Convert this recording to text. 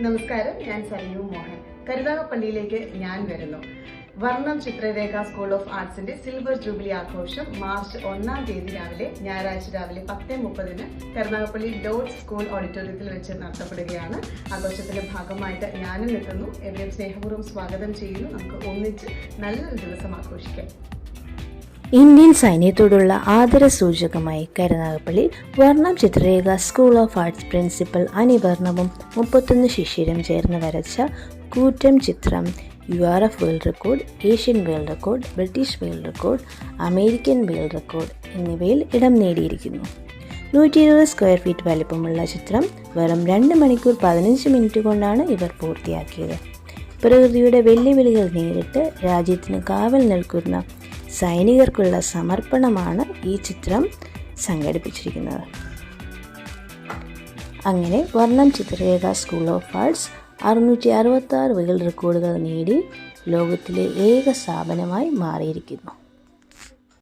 നമസ്കാരം ഞാൻ സലീമു മോഹൻ. കരുതാകപ്പള്ളിയിലേക്ക് ഞാൻ വരുന്നു. വർണം ചിത്രരേഖ സ്കൂൾ ഓഫ് ആർട്സിന്റെ സിൽവർ ജൂബിലി ആഘോഷം മാർച്ച് ഒന്നാം തീയതി രാവിലെ ഞായറാഴ്ച രാവിലെ പത്ത് മുപ്പതിന് കരുനാഗപ്പള്ളി ഡോട്ട് സ്കൂൾ ഓഡിറ്റോറിയത്തിൽ വെച്ച് നടത്തപ്പെടുകയാണ്. ആഘോഷത്തിന്റെ ഭാഗമായിട്ട് ഞാനും എത്തുന്നു. എവരെയും സ്നേഹപൂർവം സ്വാഗതം ചെയ്യുന്നു. നമുക്ക് ഒന്നിച്ച് നല്ലൊരു ദിവസം ആഘോഷിക്കാം. ഇന്ത്യൻ സൈന്യത്തോടുള്ള ആദര സൂചകമായി Karunagappally Varnam Chitrarekha school of arts principal അനിവർണവും മുപ്പത്തൊന്ന് ശിഷ്യരും ചേർന്ന് വരച്ച കൂറ്റം ചിത്രം U R F world record Asian world record British world record American world record എന്നിവയിൽ ഇടം നേടിയിരിക്കുന്നു. നൂറ്റി ഇരുപത് സ്ക്വയർ ഫീറ്റ് വലിപ്പമുള്ള ചിത്രം വെറും രണ്ട് മണിക്കൂർ പതിനഞ്ച് മിനിറ്റ് കൊണ്ടാണ് ഇവർ പൂർത്തിയാക്കിയത്. പ്രകൃതിയുടെ വെല്ലുവിളികൾ നേരിട്ട് രാജ്യത്തിന് കാവൽ നിൽക്കുന്ന സൈനികർക്കുള്ള സമർപ്പണമാണ് ഈ ചിത്രം സംഘടിപ്പിച്ചിരിക്കുന്നത്. അങ്ങനെ Varnam Chitrarekha school of arts അറുന്നൂറ്റി അറുപത്തി വേൾഡ് റെക്കോർഡുകൾ നേടി ലോകത്തിലെ ഏക സ്ഥാപനമായി മാറിയിരിക്കുന്നു.